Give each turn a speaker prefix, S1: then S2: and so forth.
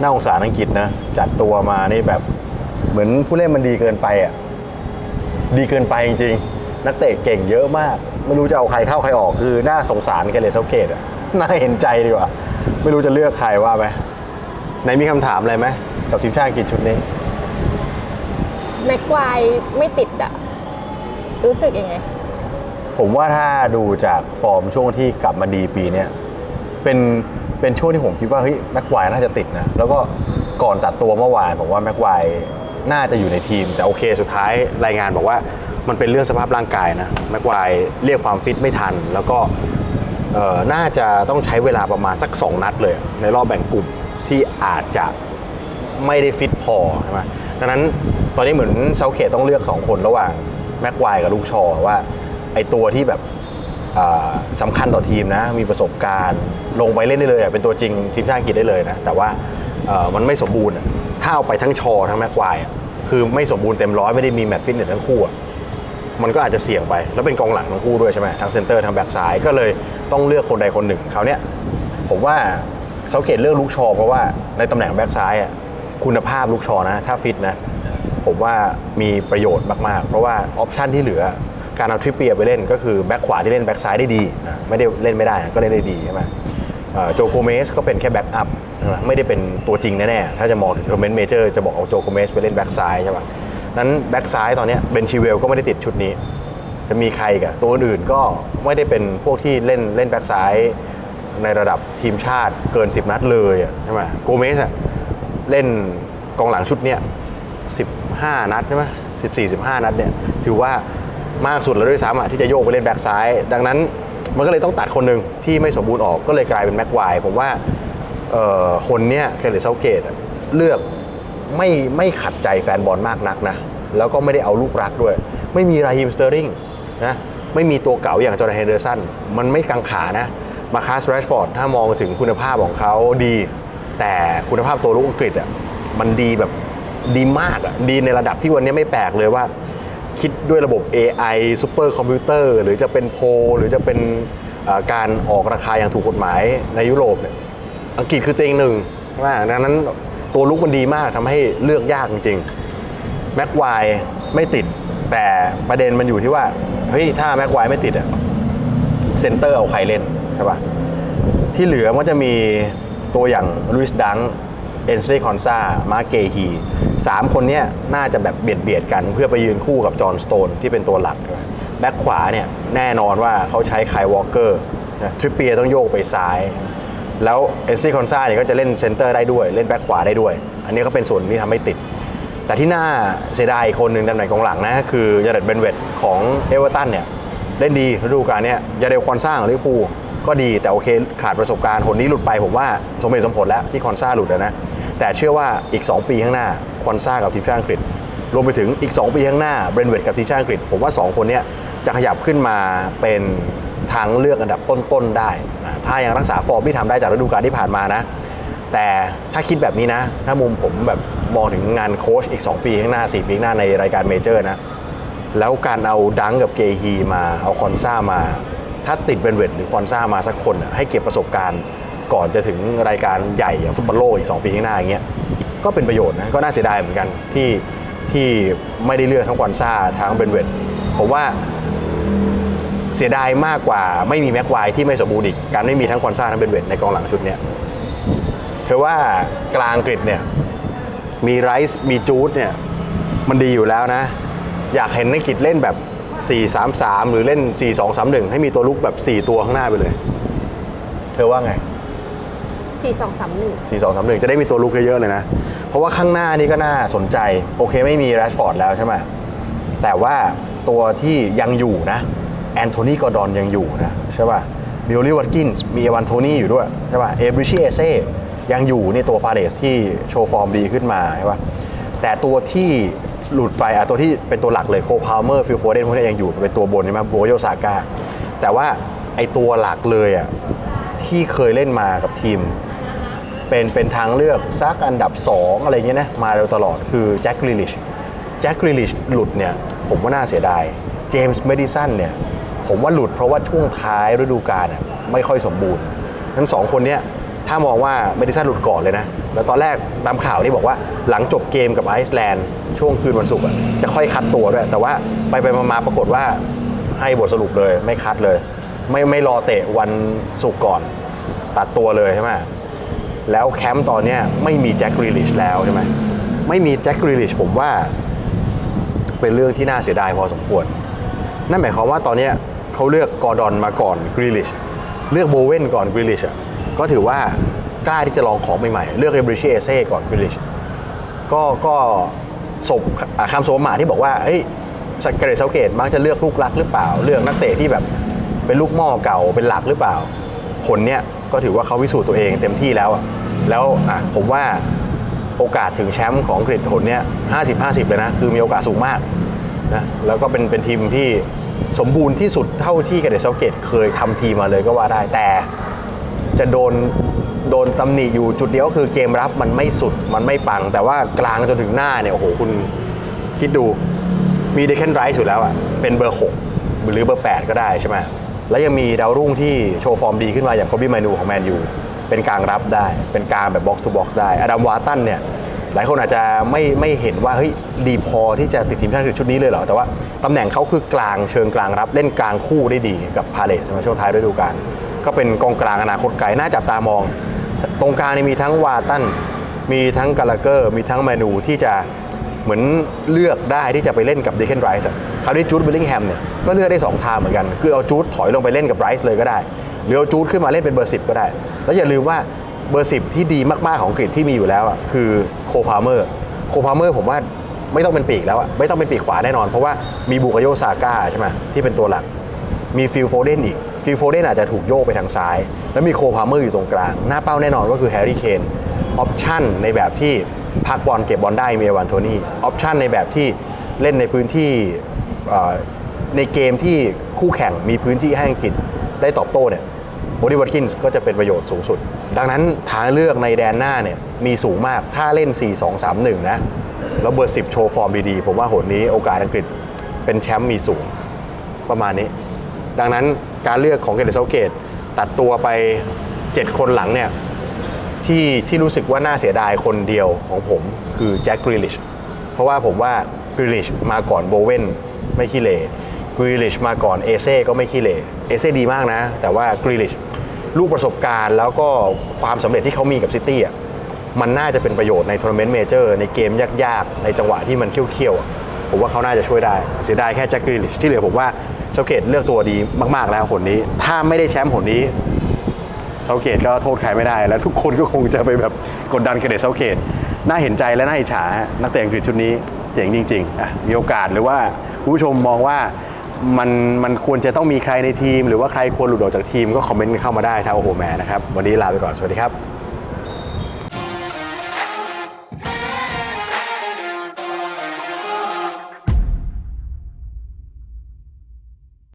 S1: น่าสงสารอังกฤษนะ จัดตัวมานี่แบบเหมือนผู้เล่นมันดีเกินไปอะดีเกินไปจริงๆ นักเตะเก่งเยอะมาก ไม่รู้จะเอาใครเข้าใครออกคือน่าสงสารแกเลสเซาเกตอะน่าเห็นใจดีกว่า ไม่รู้จะเลือกใครว่าไหมไหนมีคำถามอะไรไหมกับทีมชาติอังกฤษชุดนี้
S2: แม็กควายไม่ติดอะรู้สึกยังไง
S1: ผมว่าถ้าดูจากฟอร์มช่วงที่กลับมาดีปีเนี้ยเป็น เป็นช่วงที่ผมคิดว่าเฮ้ยแม็กควายน่าจะติดนะ แล้วก็ก่อนตัดตัวเมื่อวานผมว่าแม็กควายน่าจะอยู่ในทีม แต่โอเคสุดท้ายรายงานบอกว่ามันเป็นเรื่องสภาพร่างกายนะแม็กควายเรียกความฟิตไม่ทัน แล้วก็น่าจะต้องใช้เวลาประมาณสัก 2 นัดเลย ในรอบแบ่งกลุ่มที่อาจจะไม่ได้ฟิตพอใช่ไหมดังนั้นตอนนี้เหมือนเซาเกตต้องเลือก 2 คนระหว่างแม็กควายกับลูกชอว่าไอตัวที่แบบ สำคัญต่อทีมนะ มีประสบการณ์ ลงไปเล่นได้เลยเป็นตัวจริงทีมชาติอังกฤษได้เลยนะ แต่ว่ามันไม่สมบูรณ์ถ้าเอาไปทั้งชอทั้งแม็กควายคือไม่สมบูรณ์เต็มร้อยไม่ได้มีแมตช์ฟิตเนสทั้งคู่มันก็อาจจะเสี่ยงไป แล้วเป็นกองหลังทั้งคู่ด้วยใช่ไหมทั้งเซนเตอร์ทั้งแบ็กซ้ายก็เลยต้องเลือกคนใดคนหนึ่งเขาวเนี้ยผมว่าเซาเกตเลือกลูกชอ เพราะว่าในตำแหน่งแบ็กซ้ายคุณภาพลูกชอนะ ถ้าฟิตนะ ผมว่ามีประโยชน์มาก ๆ เพราะว่าออปชันที่เหลือ การเอาทริปเปียไปเล่นก็คือแบ็กขวาที่เล่นแบ็กซ้ายได้ดี ไม่ได้เล่นไม่ได้ก็เล่นได้ดีใช่ไหมโจโกเมสก็เป็นแค่แบ็กอัพไม่ได้เป็นตัวจริงแน่ๆถ้าจะมองถึงทัวร์เมนต์เมเจอร์จะบอกเอาโจโกเมสไปเล่นแบ็กซ้ายใช่ปะนั้นแบ็กซ้ายตอนนี้เบนชิเวลก็ไม่ได้ติดชุดนี้ จะมีใครกับตัวอื่นก็ไม่ได้เป็นพวกที่เล่นเล่นแบ็กซ้ายในระดับทีมชาติเกิน 10 นัดเลยใช่ไหมโกเมสเล่นกองหลังชุดเนี้ย15 นัดใช่ไหม14 15 นัดเนี่ยถือว่า มากสุดแล้วด้วยซ้ำอะที่จะโยกไปเล่นแบ็กซ้าย ดังนั้นมันก็เลยต้องตัดคนหนึ่งที่ไม่สมบูรณ์ออกก็เลยกลายเป็นแม็กควายผมว่าเอ่อคนเนี้ยเคลเลตเซาเกตเลือกไม่ไม่ขัดใจแฟนบอลมากนักนะ แล้วก็ไม่ได้เอาลูกรักด้วย ไม่มีราฮิมสเตอร์ริงนะไม่มีตัวเก่าอย่างจอร์แดนเฮนเดอร์สันมันไม่กังขานะ มาคัสแรชฟอร์ดถ้ามองถึงคุณภาพของเขาดี แต่คุณภาพตัวลูกอังกฤษอะมันดีแบบดีมากอะดีในระดับที่วันนี้ไม่แปลกเลยว่า ด้วยระบบ AI ซูเปอร์คอมพิวเตอร์หรือจะเป็นโพลหรือจะเป็นการออกราคาอย่างถูกกฎหมายในยุโรปเนี่ยอังกฤษคือเต็งหนึ่งใช่ไหมดังนั้นตัวลุกมันดีมากทำให้เลือกยากจริงๆแม็กควายไม่ติด แต่ประเด็นมันอยู่ที่ว่าเฮ้ยถ้าแม็กควายไม่ติดอะเซนเตอร์เอาใครเล่นใช่ปะที่เหลือมันจะมีตัวอย่างลุยส์ดัง เอนสเตคอนซามาเกฮีสามคนเนี้ยน่าจะแบบเบียดเบียดกันเพื่อไปยืนคู่กับจอห์นสโตนที่เป็นตัวหลัก แบ็คขวาเนี่ยแน่นอนว่าเขาใช้ไคยวอลเกอร์ทริปเปียต้องโยกไปซ้าย แล้วเอนซี่คอนซาเนี่ยก็จะเล่นเซนเตอร์ได้ด้วย เล่นแบ็คขวาได้ด้วย อันนี้ก็เป็นส่วนที่ทำให้ติด แต่ที่น่าเสียดายคนหนึ่งตำแหน่งกองหลังนะคือยาเดตเบนเวตของเอเวอร์ตันเนี่ยเล่นดีฤดูกาลเนี่ยยาเดลคอนซ่าของลิเวอร์พูล ก็ดีแต่โอเคขาดประสบการณ์คนนี้หลุดไปผมว่าสมเหตุสมผลแล้วที่คอนซ่าหลุดนะแต่เชื่อว่าอีก 2 ปีข้างหน้าคอนซ่ากับทีมชาติอังกฤษรวมไปถึงอีก 2 ปีข้างหน้าเบรนเวตกับทีมชาติอังกฤษผมว่า 2 คนนี้จะขยับขึ้นมาเป็นทางเลือกอันดับต้นๆได้ถ้ายังรักษาฟอร์มที่ทำได้จากฤดูกาลที่ผ่านมานะ แต่ถ้าคิดแบบนี้นะ ถ้ามุมผมแบบมองถึงงานโค้ชอีก 2 ปีข้างหน้า 4 ปีข้างหน้าในรายการเมเจอร์นะ แล้วการเอาดังกับเกฮีมาเอาคอนซ่ามา ถ้าติดเบนเวตหรือควอนซ่ามาสักคนน่ะให้เก็บประสบการณ์ก่อนจะถึงรายการใหญ่อย่างฟุตบอลโลกอีก 2 ปีข้างหน้าอย่างเงี้ยก็เป็นประโยชน์นะก็น่าเสียดายเหมือนกันที่ที่ไม่ได้เลือกทั้งควอนซ่าทั้งเบนเวตผมว่าเสียดายมากกว่าไม่มีแม็กควายที่ไม่สมบูรณ์อีก การไม่มีทั้งควอนซ่าทั้งเบนเวตในกองหลังชุดเนี้ยเธอว่ากลางอังกฤษเนี่ยมีไรซ์มีจูดเนี่ยมันดีอยู่แล้วนะ อยากเห็นนักกิจเล่นแบบ 4-3-3 หรือเล่น 4-2-3-1 ให้มีตัวลุกแบบ 4 ตัวข้างหน้าไปเลย เธอว่าไง
S2: 4 2 3 1
S1: 4-2-3-1 จะได้มีตัวลุกเยอะๆเลยนะ เพราะว่าข้างหน้านี่ก็น่าสนใจ โอเคไม่มีแรชฟอร์ดแล้วใช่ไหมแต่ว่าตัวที่ยังอยู่นะแอนโทนีกอร์ดอนยังอยู่นะใช่ป่ะบิลลี่วัตกินส์มีเอวันโทนี่อยู่ด้วยใช่ป่ะเอบริชิเอเซ่ยังอยู่ในตัวพาเดสที่โชว์ฟอร์มดีขึ้นมาใช่ป่ะแต่ตัวที่ หลุดไปอะตัวที่เป็นตัวหลักเลยโคพาวเมอร์ฟิลโฟเดนพวกนี้ยังอยู่เป็นตัวบนใช่ไหมโบโยซาก้าแต่ว่าไอตัวหลักเลยอะที่เคยเล่นมากับทีม เป็นเป็นทางเลือกซักอันดับ 2 อะไรเงี้ยนะมาโดยตลอดคือแจ็คกริลิชแจ็คกริลิชหลุดเนี่ยผมว่าน่าเสียดายเจมส์เมดิสันเนี่ยผมว่าหลุดเพราะว่าช่วงท้ายฤดูกาลน่ะไม่ค่อยสมบูรณ์ทั้งสองคนเนี้ย ถ้ามองว่าเมดิสันหลุดก่อนเลยนะ แล้วตอนแรกตามข่าวนี่บอกว่าหลังจบเกมกับไอซ์แลนด์ช่วงคืนวันศุกร์จะค่อยคัดตัวด้วย แต่ว่าไปไปมาปรากฏว่าให้บทสรุปเลยไม่คัดเลย ไม่ไม่รอเตะวันศุกร์ก่อน ตัดตัวเลยใช่ไหมแล้วแคมป์ตอนนี้ไม่มีแจ็คกรีลิชแล้วใช่ไหมไม่มีแจ็คกรีลิชผมว่าเป็นเรื่องที่น่าเสียดายพอสมควร นั่นหมายความว่าตอนนี้เขาเลือกกอร์ดอนมาก่อนกรีลิชเลือกโบเวนก่อนกรีลิชอะ ก็ถือว่ากล้าที่จะลองของใหม่ๆ เลือกเอบริชเอเซ่ก่อนกรีลิชก็ก็สบอะคำสมมาที่บอกว่าเฮ้ยสเกเรตเซาเกตมักจะเลือกลูกรักหรือเปล่า เลือกนักเตะที่แบบเป็นลูกหม้อเก่าเป็นหลักหรือเปล่า ผลเนี้ยก็ถือว่าเขาพิสูจน์ตัวเองเต็มที่แล้ว แล้วอะผมว่าโอกาสถึงแชมป์ของอังกฤษผลเนี้ย50 50เลยนะ คือมีโอกาสสูงมากนะแล้วก็เป็นเป็นทีมที่สมบูรณ์ที่สุดเท่าที่เกเรตเซาเกตเคยทำทีมมาเลยก็ว่าได้แต่ จะโดนโดนตำหนิอยู่จุดเดียวก็คือเกมรับมันไม่สุดมันไม่ปัง แต่ว่ากลางจนถึงหน้าเนี่ยโอ้โหคุณคิดดูมีเดค n นไรส์อยู่แล้วอะเป็นเบอร์ 6 หรือเบอร์ 8 ก็ได้ใช่ไหมแล้วยังมีดาวรุ่งที่โชว์ฟอร์มดีขึ้นมาอย่างโคบี้มานูของแมนยูเป็นกลางรับได้ เป็นกลางแบบบ็อกซ์ทูบ็อกซ์ได้อดัมวาตันเนี่ยหลายคนอาจจะไม่ไม่เห็นว่าเฮ้ยดีพอที่จะติดทีมชาติอังกฤษชุดนี้เลยเหรอ แต่ว่าตำแหน่งเขาคือกลางเชิงกลางรับเล่นกลางคู่ได้ดีกับพาเลสในช่วงท้ายฤดูกาล ก็เป็นกองกลางอนาคตไกลน่าจับตามอง ตรงกลางนี่มีทั้งวาตันมีทั้งกาลาเกอร์ มีทั้งแมนูที่จะเหมือนเลือกได้ที่จะไปเล่นกับเดค n นไรส์คราวนี้จูดบิลลิงแฮมเนี่ยก็เลือกได้2ทางเหมือนกัน คือเอาจูดถอยลงไปเล่นกับไรส์เลยก็ได้หรือเอาจูดขึ้นมาเล่นเป็นเบอร์10ก็ได้ แล้วอย่าลืมว่าเบอร์10ที่ดีมาก ๆ ของกรีฑที่มีอยู่แล้วอะคือโคพาเมอร์โคพาเมอร์ผมว่าไม่ต้องเป็นปีกแล้วอะไม่ต้องเป็นปีกขวาแน่นอน เพราะว่ามีบุกโยซาก้าใช่ไหมที่เป็นตัวหลัก มีฟิลโฟเดนอีก ฟิโฟเดนอาจจะถูกโยกไปทางซ้าย แล้วมีโคพาเมอร์อยู่ตรงกลาง หน้าเป้าแน่นอนก็คือแฮร์รี่เคนออปชั่นในแบบที่พักบอลเก็บบอลได้มีเอวานโทนี่ออปชั่นในแบบที่เล่นในพื้นที่ในเกมที่คู่แข่งมีพื้นที่ให้อังกฤษได้ตอบโต้เนี่ยโบดี้วัตคินส์ก็จะเป็นประโยชน์สูงสุด ดังนั้นทางเลือกในแดนหน้าเนี่ยมีสูงมากถ้าเล่น 4-2-3-1 นะ แล้วเบอร์ 10 โชว์ฟอร์มดีๆ ผมว่าหนนี้โอกาสอังกฤษเป็นแชมป์มีสูงประมาณนี้ ดังนั้นการเลือกของเกเรตเซาเกตตัดตัวไป 7 คนหลังเนี่ยที่ที่รู้สึกว่าน่าเสียดายคนเดียวของผมคือแจ็คกรีลิชเพราะว่าผมว่ากรีลิชมาก่อนโบเวนไม่ขี้เลกรีลิชมาก่อนเอเซ่ก็ไม่ขี้เลเอเซ่ดีมากนะ แต่ว่ากรีลิชลูกประสบการณ์แล้วก็ความสำเร็จที่เขามีกับซิตี้อะมันน่าจะเป็นประโยชน์ในทัวร์นาเมนต์เมเจอร์ในเกมยากๆ ในจังหวะที่มันเคี่ยวๆผมว่าเขาน่าจะช่วยได้ เสียดายแค่แจ็คกรีลิชที่เหลือผมว่า เซาเกตเลือกตัวดีมากๆแล้วหนนี้ ถ้าไม่ได้แชมป์หนนี้เซาเกตก็โทษใครไม่ได้ แล้วทุกคนก็คงจะไปแบบกดดันเกเรตเซาเกตน่าเห็นใจและน่าอิจฉานักเตะอังกฤษชุดนี้เจ๋งจริงๆอะมีโอกาสหรือว่าคุณผู้ชมมองว่ามันมันควรจะต้องมีใครในทีม หรือว่าใครควรหลุดออกจากทีมก็คอมเมนต์เข้ามาได้ทางโอโหแมนะครับ วันนี้ลาไปก่อน สวัสดีครับ